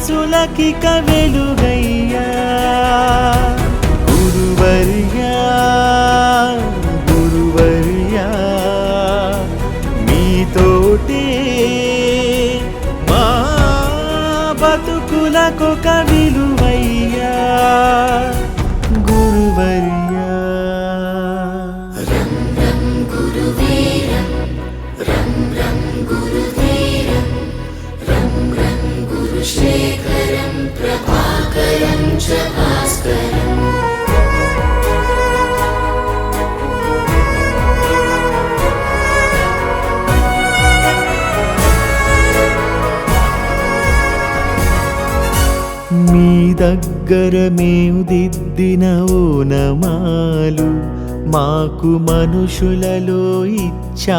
మనసులకి వెలుగయ్యా గురువర్యా గురువర్యా మీతోటే మా బతుకులకొక విలువయ్యా మీ దగ్గర మేము దిద్దిన ఓనమాలు మాకు మనుషులలో ఇచ్చాయొకానమాలు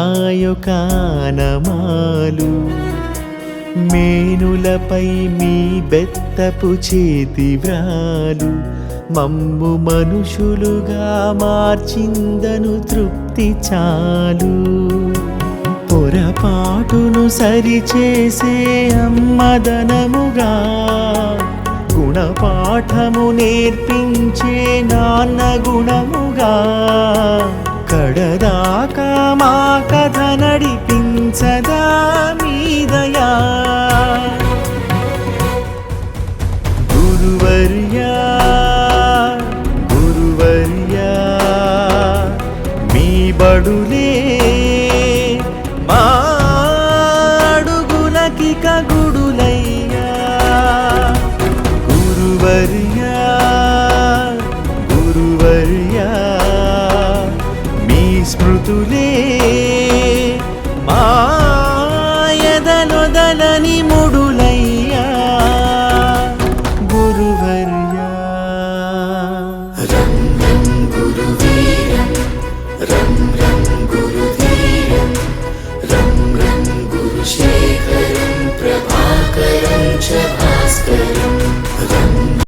మేనులపై మీ బెత్తపు చేతి వ్రాలు. మమ్ము మనుషులుగా మార్చిందను తృప్తి చాలు. పొరపాటును సరిచేసే అమ్మదనముగా గుణపాఠము నేర్పించే నాన్న గుణముగా కడదాకా మా కథ నడిపించదా హృదయా. గురువర్యా గురువర్యా మీ బడులే మాడుగులకిక గుడులయ్యా గురువర్యా గురువర్యా మీ స్మృతులే